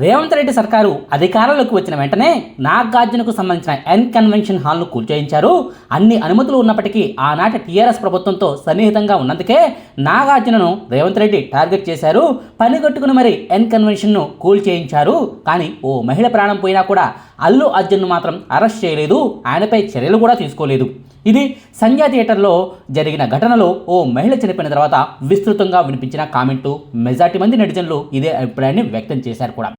రేవంత్ రెడ్డి సర్కారు అధికారంలోకి వచ్చిన వెంటనే నాగార్జునకు సంబంధించిన ఎన్ కన్వెన్షన్ హాల్ను కూల్చేయించారు. అన్ని అనుమతులు ఉన్నప్పటికీ ఆనాటి టీఆర్ఎస్ ప్రభుత్వంతో సన్నిహితంగా ఉన్నందుకే నాగార్జునను రేవంత్ రెడ్డి టార్గెట్ చేశారు. పనిగట్టుకుని మరి ఎన్ కన్వెన్షన్ను కూల్చేయించారు. కానీ ఓ మహిళ ప్రాణం పోయినా కూడా అల్లు అర్జున్ను మాత్రం అరెస్ట్ చేయలేదు. ఆయనపై చర్యలు కూడా తీసుకోలేదు. ఇది సంధ్యా థియేటర్లో జరిగిన ఘటనలో ఓ మహిళ చనిపోయిన తర్వాత విస్తృతంగా వినిపించిన కామెంటు. మెజార్టీ మంది నెటిజన్లు ఇదే అభిప్రాయాన్ని వ్యక్తం చేశారు కూడా.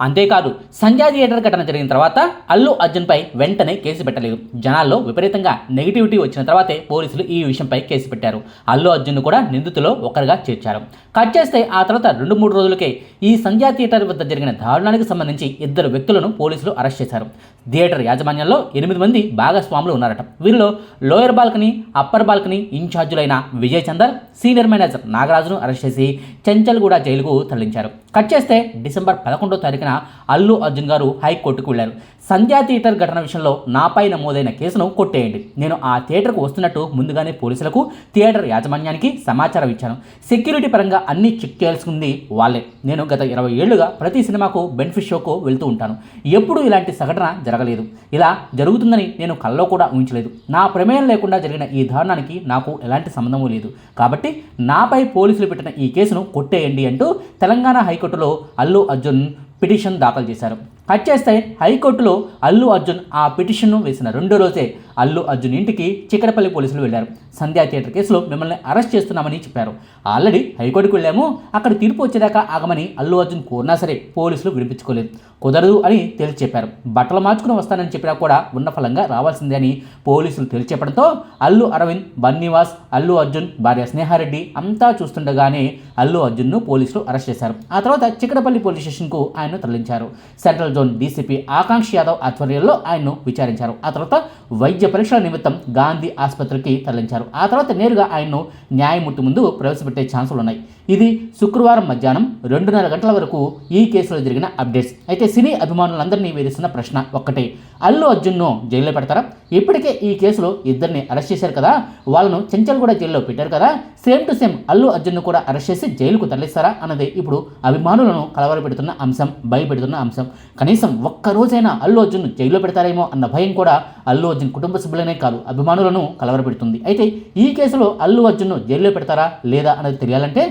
అంతేకాదు సంధ్యా థియేటర్ ఘటన జరిగిన తర్వాత అల్లు అర్జున్పై వెంటనే కేసు పెట్టలేదు. జనాల్లో విపరీతంగా నెగిటివిటీ వచ్చిన తర్వాతే పోలీసులు ఈ విషయంపై కేసు పెట్టారు. అల్లు అర్జున్ కూడా నిందితులో ఒకరిగా చేర్చారు. కట్ చేస్తే ఆ తర్వాత రెండు మూడు రోజులకే ఈ సంధ్యా థియేటర్ వద్ద జరిగిన దారుణానికి సంబంధించి ఇద్దరు వ్యక్తులను పోలీసులు అరెస్ట్ చేశారు. థియేటర్ యాజమాన్యంలో ఎనిమిది మంది భాగస్వాములు ఉన్నారట. వీరిలో లోయర్ బాల్కనీ అప్పర్ బాల్కనీ ఇన్ఛార్జులైన విజయ్ చందర్ సీనియర్ మేనేజర్ నాగరాజును అరెస్ట్ చేసి చెంచల్గూడ జైలుకు తరలించారు. కట్ చేస్తే డిసెంబర్ పదకొండో తారీఖు తారీఖున అల్లు అర్జున్ గారు హైకోర్టుకు వెళ్ళారు సంధ్యా థియేటర్ ఘటన విషయంలో నాపై నమోదైన కేసును కొట్టేయండి. నేను ఆ థియేటర్కు వస్తున్నట్టు ముందుగానే పోలీసులకు థియేటర్ యాజమాన్యానికి సమాచారం ఇచ్చాను. సెక్యూరిటీ పరంగా అన్ని చెక్ చేయాల్సింది వాళ్ళే. నేను గత ఇరవై ఏళ్ళుగా ప్రతి సినిమాకు బెనిఫిట్ షోకు వెళ్తూ ఉంటాను. ఎప్పుడూ ఇలాంటి సంఘటన జరగలేదు. ఇలా జరుగుతుందని నేను కల్లో కూడా ఊహించలేదు. నా ప్రమేయం లేకుండా జరిగిన ఈ దారుణానికి నాకు ఎలాంటి సంబంధము లేదు. కాబట్టి నాపై పోలీసులు పెట్టిన ఈ కేసును కొట్టేయండి అంటూ తెలంగాణ హైకోర్టులో అల్లు అర్జున్ పిటిషన్ దాఖలు చేశారు. కట్ చేస్తే హైకోర్టులో అల్లు అర్జున్ ఆ పిటిషన్ను వేసిన రెండో రోజే అల్లు అర్జున్ ఇంటికి చిక్కడపల్లి పోలీసులు వెళ్ళారు సంధ్యా థియేటర్ కేసులో మిమ్మల్ని అరెస్ట్ చేస్తున్నామని చెప్పారు. ఆల్రెడీ హైకోర్టుకు వెళ్ళాము. అక్కడ తీర్పు వచ్చేదాకా ఆగమని అల్లు అర్జున్ కోరినా సరే పోలీసులు వినిపించుకోలేదు. కుదరదు అని తేల్చి చెప్పారు బట్టలు మార్చుకుని వస్తానని చెప్పినా కూడా ఉన్న ఫలంగా రావాల్సిందే అని పోలీసులు తేల్చి చెప్పడంతో అల్లు అరవింద్ బన్నీవాస్ అల్లు అర్జున్ భార్య స్నేహారెడ్డి అంతా చూస్తుండగానే అల్లు అర్జున్ను పోలీసులు అరెస్ట్ చేశారు. ఆ తర్వాత చిక్కడపల్లి పోలీస్ స్టేషన్కు ఆయన్ను తరలించారు. Central zone DCP Akanksha Yadav ఆధ్వర్యంలో ఆయన్ను విచారించారు. ఆ తర్వాత వైద్య పరీక్షల నిమిత్తం గాంధీ ఆసుపత్రికి తరలించారు. ఆ తర్వాత నేరుగా ఆయన్ను న్యాయమూర్తి ముందు ప్రవేశపెట్టే ఛాన్సులు ఉన్నాయి ఇది శుక్రవారం మధ్యాహ్నం రెండున్నర గంటల వరకు ఈ కేసులో జరిగిన అప్డేట్స్. అయితే సినీ అభిమానులందరినీ వేధిస్తున్న ప్రశ్న ఒక్కటే. అల్లు అర్జున్ను జైల్లో పెడతారా? ఇప్పటికే ఈ కేసులో ఇద్దరిని అరెస్ట్ చేశారు కదా? వాళ్ళను చెంచల్గూడ జైల్లో పెట్టారు కదా? సేమ్ టు సేమ్ అల్లు అర్జున్ను కూడా అరెస్ట్ చేసి జైలుకు తరలిస్తారా? అన్నది ఇప్పుడు అభిమానులను కలవరపెడుతున్న అంశం భయపెడుతున్న అంశం. కనీసం ఒక్క రోజైనా అల్లు అర్జున్ జైల్లో పెడతారేమో అన్న భయం కూడా అల్లు అర్జున్ కుటుంబ సభ్యులనే కాదు అభిమానులను కలవరపెడుతుంది. అయితే ఈ కేసులో అల్లు అర్జున్ను జైల్లో పెడతారా లేదా అన్నది తెలియాలంటే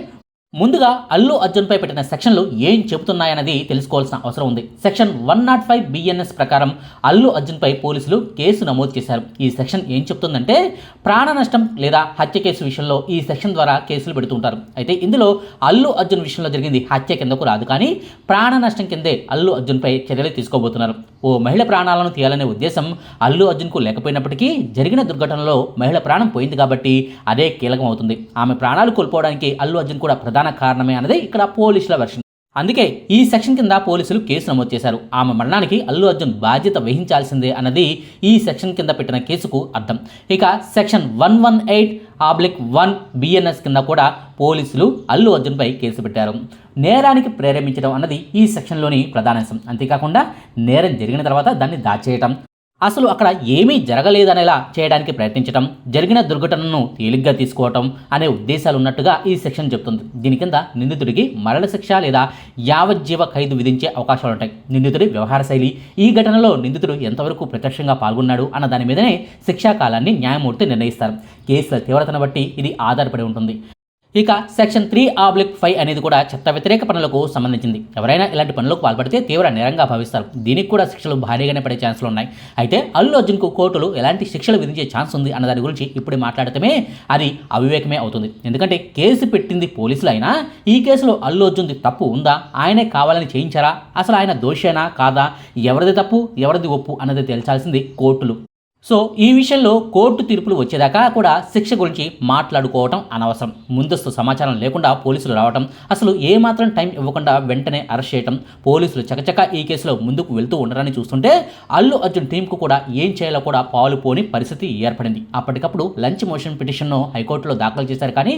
ముందుగా అల్లు అర్జున్పై పెట్టిన సెక్షన్లు ఏం చెబుతున్నాయన్నది తెలుసుకోవాల్సిన అవసరం ఉంది. Section one not five BNS ప్రకారం అల్లు అర్జున్పై పోలీసులు కేసు నమోదు చేశారు. ఈ సెక్షన్ ఏం చెప్తుందంటే ప్రాణ నష్టం లేదా హత్య కేసు విషయంలో ఈ సెక్షన్ ద్వారా కేసులు పెడుతుంటారు అయితే ఇందులో అల్లు అర్జున్ విషయంలో జరిగింది హత్య కిందకు రాదు. కానీ ప్రాణ నష్టం కిందే అల్లు అర్జున్పై చర్యలు తీసుకోబోతున్నారు. ఓ మహిళ ప్రాణాలను తీయాలనే ఉద్దేశం అల్లు అర్జున్కు లేకపోయినప్పటికీ జరిగిన దుర్ఘటనలో మహిళ ప్రాణం పోయింది కాబట్టి అదే కీలకం అవుతుంది ఆమె ప్రాణాలు కోల్పోవడానికి అల్లు అర్జున్ కూడా ప్రధాన కారణమే అన్నది ఇక్కడ పోలీసుల వెర్షన్ అందుకే ఈ సెక్షన్ కింద పోలీసులు కేసు నమోదు చేశారు. ఆమె మరణానికి అల్లు అర్జున్ బాధ్యత వహించాల్సిందే అన్నది ఈ సెక్షన్ కింద పెట్టిన కేసుకు అర్థం. ఇక section one one eight oblique one BNS కింద కూడా పోలీసులు అల్లు అర్జున్పై కేసు పెట్టారు. నేరానికి ప్రేరేపించడం అన్నది ఈ సెక్షన్లోని ప్రధానాంశం అంతేకాకుండా నేరం జరిగిన తర్వాత దాన్ని దాచేయటం. అసలు అక్కడ ఏమీ జరగలేదనేలా చేయడానికి ప్రయత్నించడం జరిగిన దుర్ఘటనను తేలిగ్గా తీసుకోవటం అనే ఉద్దేశాలు ఉన్నట్టుగా ఈ సెక్షన్ చెప్తుంది. దీని కింద నిందితుడికి మరణ శిక్ష లేదా యావజ్జీవ ఖైదు విధించే అవకాశాలు ఉంటాయి. నిందితుడి వ్యవహార శైలి ఈ ఘటనలో నిందితుడు ఎంతవరకు ప్రత్యక్షంగా పాల్గొన్నాడు అన్న దాని మీదనే శిక్షా కాలాన్ని న్యాయమూర్తి నిర్ణయిస్తారు. కేసుల తీవ్రతను బట్టి ఇది ఆధారపడి ఉంటుంది. ఇక సెక్షన్ త్రీ ఆబ్లిక్ ఫైవ్ అనేది కూడా చట్ట వ్యతిరేక పనులకు సంబంధించింది. ఎవరైనా ఇలాంటి పనులకు పాల్పడితే తీవ్ర నేరంగా భావిస్తారు. దీనికి కూడా శిక్షలు భారీగానే పడే ఛాన్సులు ఉన్నాయి. అయితే అల్లు అర్జున్కు కోర్టులు ఎలాంటి శిక్షలు విధించే ఛాన్స్ ఉంది అన్న దాని గురించి ఇప్పుడు మాట్లాడటమే అది అవివేకమే అవుతుంది. ఎందుకంటే కేసు పెట్టింది పోలీసులు అయినా ఈ కేసులో అల్లు అర్జున్ది తప్పు ఉందా? ఆయనే కావాలని చేయించారా? అసలు ఆయన దోషేనా? కాదా? ఎవరిది తప్పు? ఎవరిది ఒప్పు? అన్నది తేల్చాల్సింది కోర్టులు. సో ఈ విషయంలో కోర్టు తీర్పులు వచ్చేదాకా కూడా శిక్ష గురించి మాట్లాడుకోవటం అనవసరం. ముందస్తు సమాచారం లేకుండా పోలీసులు రావటం అసలు ఏమాత్రం టైం ఇవ్వకుండా వెంటనే అరెస్ట్ చేయటం పోలీసులు చకచక ఈ కేసులో ముందుకు వెళ్తూ ఉండరని చూస్తుంటే అల్లు అర్జున్ టీంకు కూడా ఏం చేయాలో కూడా పాలుపోని పరిస్థితి ఏర్పడింది. అప్పటికప్పుడు లంచ్ మోషన్ పిటిషన్ను హైకోర్టులో దాఖలు చేశారు కానీ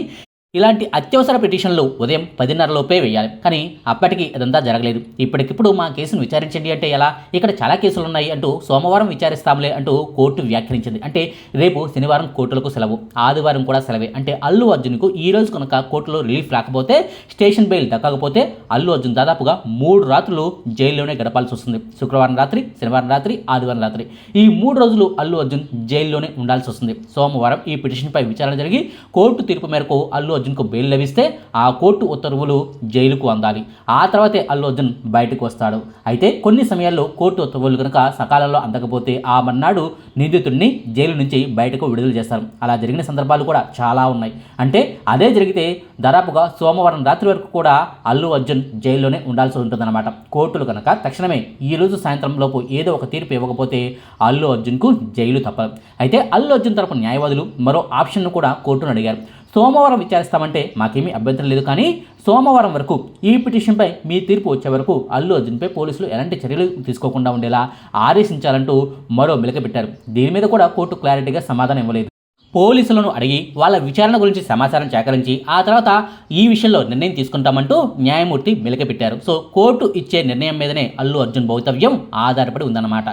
ఇలాంటి అత్యవసర పిటిషన్లు ఉదయం పదిన్నరలోపే వేయాలి. కానీ అప్పటికి అదంతా జరగలేదు. ఇప్పటికిప్పుడు మా కేసును విచారించండి అంటే ఎలా? ఇక్కడ చాలా కేసులు ఉన్నాయి అంటూ సోమవారం విచారిస్తాంలే అంటూ కోర్టు వ్యాఖ్యానించింది. అంటే రేపు శనివారం కోర్టులకు సెలవు ఆదివారం కూడా సెలవే. అంటే అల్లు అర్జున్కు ఈ రోజు కనుక కోర్టులో రిలీఫ్ రాకపోతే స్టేషన్ బెయిల్ దక్కకపోతే అల్లు అర్జున్ దాదాపుగా మూడు రాత్రులు జైల్లోనే గడపాల్సి వస్తుంది. శుక్రవారం రాత్రి శనివారం రాత్రి ఆదివారం రాత్రి. ఈ మూడు రోజులు అల్లు అర్జున్ జైల్లోనే ఉండాల్సి వస్తుంది. సోమవారం ఈ పిటిషన్పై విచారణ జరిగి కోర్టు తీర్పు మేరకు అల్లు అర్జున్ అర్జున్కు బెయిల్ లభిస్తే ఆ కోర్టు ఉత్తర్వులు జైలుకు అందాలి. ఆ తర్వాతే అల్లు అర్జున్ బయటకు వస్తాడు. అయితే కొన్ని సమయాల్లో కోర్టు ఉత్తర్వులు కనుక సకాలంలో అందకపోతే ఆ మన్నాడు నిందితుడిని జైలు నుంచి బయటకు విడుదల చేస్తారు. అలా జరిగిన సందర్భాలు కూడా చాలా ఉన్నాయి. అంటే అదే జరిగితే దాదాపుగా సోమవారం రాత్రి వరకు కూడా అల్లు అర్జున్ జైల్లోనే ఉండాల్సి ఉంటుందన్నమాట. కోర్టులు కనుక తక్షణమే ఈ రోజు సాయంత్రం లోపు ఏదో ఒక తీర్పు ఇవ్వకపోతే అల్లు అర్జున్కు జైలు తప్పదు. అయితే అల్లు అర్జున్ తరపు న్యాయవాదులు మరో ఆప్షన్ను కూడా కోర్టును అడిగారు. సోమవారం విచారిస్తామంటే మాకేమీ అభ్యంతరం లేదు కానీ సోమవారం వరకు ఈ పిటిషన్పై మీ తీర్పు వచ్చే వరకు అల్లు అర్జున్పై పోలీసులు ఎలాంటి చర్యలు తీసుకోకుండా ఉండేలా ఆదేశించాలంటూ మరో మెలకబెట్టారు దీని మీద కూడా కోర్టు క్లారిటీగా సమాధానం ఇవ్వలేదు. పోలీసులను అడిగి వాళ్ళ విచారణ గురించి సమాచారం సేకరించి ఆ తర్వాత ఈ విషయంలో నిర్ణయం తీసుకుంటామంటూ న్యాయమూర్తి మెలకపెట్టారు సో కోర్టు ఇచ్చే నిర్ణయం మీదనే అల్లు అర్జున్ భవితవ్యం ఆధారపడి ఉందన్నమాట.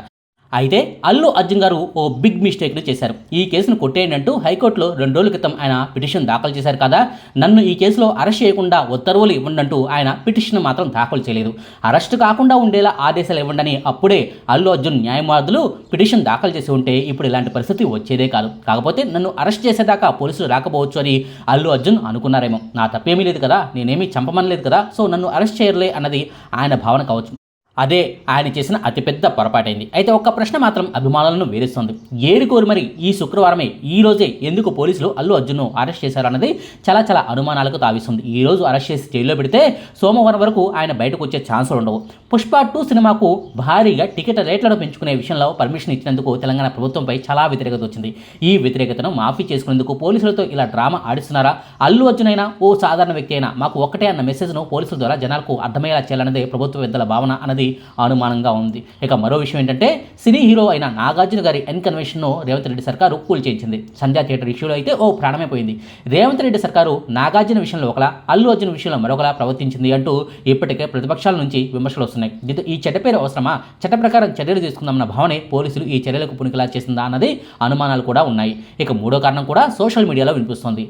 అయితే అల్లు అర్జున్ గారు ఓ బిగ్ మిస్టేక్ని చేశారు. ఈ కేసును కొట్టేయండి అంటూ హైకోర్టులో రెండు రోజుల క్రితం ఆయన పిటిషన్ దాఖలు చేశారు కదా. నన్ను ఈ కేసులో అరెస్ట్ చేయకుండా ఉత్తర్వులు ఇవ్వండి ఆయన పిటిషన్ మాత్రం దాఖలు చేయలేదు. అరెస్ట్ కాకుండా ఉండేలా ఆదేశాలు ఇవ్వండి అప్పుడే అల్లు అర్జున్ న్యాయవాదులు పిటిషన్ దాఖలు చేసి ఉంటే ఇప్పుడు ఇలాంటి పరిస్థితి వచ్చేదే కాదు. కాకపోతే నన్ను అరెస్ట్ చేసేదాకా పోలీసులు రాకపోవచ్చు అని అల్లు అర్జున్ అనుకున్నారేమో. నా తప్పేమీ లేదు కదా. నేనేమీ చంపమనలేదు కదా. సో నన్ను అరెస్ట్ చేయరులే అన్నది ఆయన భావన కావచ్చు. అదే ఆయన చేసిన అతిపెద్ద పొరపాటైంది. అయితే ఒక్క ప్రశ్న మాత్రం అభిమానులను వేధిస్తోంది. ఏరుకోరు మరి ఈ శుక్రవారమే ఈ రోజే ఎందుకు పోలీసులు అల్లు అర్జున్ను అరెస్ట్ చేశారన్నది చాలా చాలా అనుమానాలకు తావిస్తుంది. ఈ రోజు అరెస్ట్ చేసి జైల్లో పెడితే సోమవారం వరకు ఆయన బయటకు వచ్చే ఛాన్సులు ఉండవు. పుష్ప టూ సినిమాకు భారీగా టికెట్ రేట్లను పెంచుకునే విషయంలో పర్మిషన్ ఇచ్చినందుకు తెలంగాణ ప్రభుత్వంపై చాలా వ్యతిరేకత వచ్చింది. ఈ వ్యతిరేకతను మాఫీ చేసుకునేందుకు పోలీసులతో ఇలా డ్రామా ఆడిస్తున్నారా? అల్లు అర్జున్ అయినా ఓ సాధారణ వ్యక్తి అయినా మాకు ఒక్కటే అన్న మెసేజ్ను పోలీసుల ద్వారా జనాలకు అర్థమయ్యేలా చేయాలన్నదే ప్రభుత్వ పెద్దల భావన అన్నది అనుమానంగా ఉంది. ఇక మరో విషయం ఏంటంటే సినీ హీరో అయిన నాగార్జున గారి ఎన్ కన్వెన్షన్ను రేవంత్ రెడ్డి సర్కారు కూల్చేయించింది సంధ్యా థియేటర్ ఇష్యూలో అయితే ఓ ప్రాణమైపోయింది రేవంత్ రెడ్డి సర్కారు నాగార్జున విషయంలో ఒకలా అల్లు అర్జున్ విషయంలో మరొకలా ప్రవర్తించింది అంటూ ఇప్పటికే ప్రతిపక్షాల నుంచి విమర్శలు వస్తున్నాయి. దీంతో ఈ చెడ్డ పేరు అవసరమా? చట్ట ప్రకారం చర్యలు తీసుకుందామన్న భావనే పోలీసులు ఈ చర్యలకు పునికిలా చేసిందా అన్నది అనుమానాలు కూడా ఉన్నాయి. ఇక మూడో కారణం కూడా సోషల్ మీడియాలో వినిపిస్తోంది.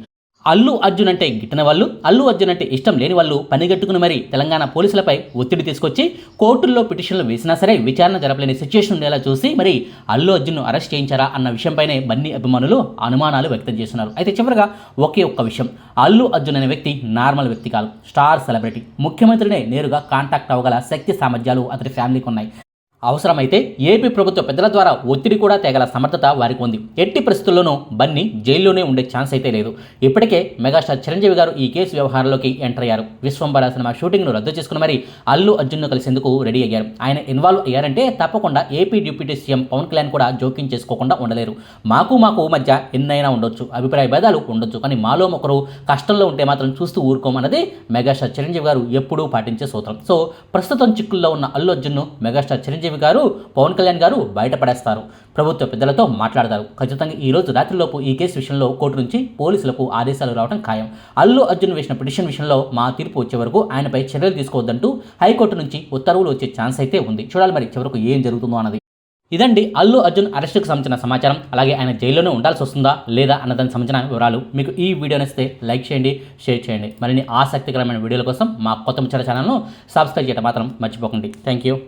అల్లు అర్జున్ అంటే గిట్టిన వాళ్ళు అల్లు అర్జున్ అంటే ఇష్టం లేని వాళ్ళు పనిగట్టుకుని మరి తెలంగాణ పోలీసులపై ఒత్తిడి తీసుకొచ్చి కోర్టుల్లో పిటిషన్లు వేసినా సరే విచారణ జరపలేని సిచ్యుయేషన్ ఉండేలా చూసి మరి అల్లు అర్జున్ను అరెస్ట్ చేయించారా అన్న విషయంపైనే బన్నీ అభిమానులు అనుమానాలు వ్యక్తం చేస్తున్నారు. అయితే చివరిగా ఒకే ఒక్క విషయం. అల్లు అర్జున్ అనే వ్యక్తి నార్మల్ వ్యక్తి కాదు. Star celebrity. ముఖ్యమంత్రినే నేరుగా కాంటాక్ట్ అవ్వగల శక్తి సామర్థ్యాలు అతడి ఫ్యామిలీకి ఉన్నాయి. అవసరమైతే ఏపీ ప్రభుత్వ పెద్దల ద్వారా ఒత్తిడి కూడా తేగల సమర్థత వారికి ఉంది. ఎట్టి పరిస్థితుల్లోనూ బన్నీ జైల్లోనే ఉండే ఛాన్స్ అయితే లేదు. ఇప్పటికే మెగాస్టార్ చిరంజీవి గారు ఈ కేసు వ్యవహారంలోకి ఎంటర్ అయ్యారు. విశ్వంబర సినిమా షూటింగ్ను రద్దు చేసుకుని మరి అల్లు అర్జున్ను కలిసేందుకు రెడీ అయ్యారు. ఆయన ఇన్వాల్వ్ అయ్యారంటే తప్పకుండా AP deputy CM Pawan Kalyan కూడా జోక్యం చేసుకోకుండా ఉండలేరు. మాకు మాకు మధ్య ఎన్నైనా ఉండొచ్చు అభిప్రాయ భేదాలు ఉండొచ్చు కానీ మాలో ఒకరు కష్టంలో ఉంటే మాత్రం చూస్తూ ఊరుకోమన్నది మెగాస్టార్ చిరంజీవి గారు ఎప్పుడూ పాటించే సూత్రం. సో ప్రస్తుతం చిక్కుల్లో ఉన్న అల్లు అర్జున్ను మెగాస్టార్ చిరంజీవి గారు పవన్ కళ్యాణ్ గారు బయటపడేస్తారు. ప్రభుత్వ పెద్దలతో మాట్లాడతారు. ఖచ్చితంగా ఈ రోజు రాత్రిలోపు ఈ కేసు విషయంలో కోర్టు నుంచి పోలీసులకు ఆదేశాలు రావడం ఖాయం. అల్లు అర్జున్ వేసిన పిటిషన్ విషయంలో మా తీర్పు వచ్చే వరకు ఆయనపై చర్యలు తీసుకోవద్దంటూ హైకోర్టు నుంచి ఉత్తర్వులు వచ్చే ఛాన్స్ అయితే ఉంది. చూడాలి మరి చివరకు ఏం జరుగుతుందో అన్నది. ఇదండి అల్లు అర్జున్ అరెస్టుకు సంబంధించిన సమాచారం. అలాగే ఆయన జైల్లోనే ఉండాల్సి వస్తుందా లేదా అన్నదానికి సంబంధించిన వివరాలు మీకు ఈ వీడియో నచ్చితే లైక్ చేయండి షేర్ చేయండి. మరిన్ని ఆసక్తికరమైన వీడియోల కోసం మా కొత్త ముచ్చట ఛానల్ను సబ్స్క్రైబ్ చేయడం మాత్రం మర్చిపోకండి. Thank you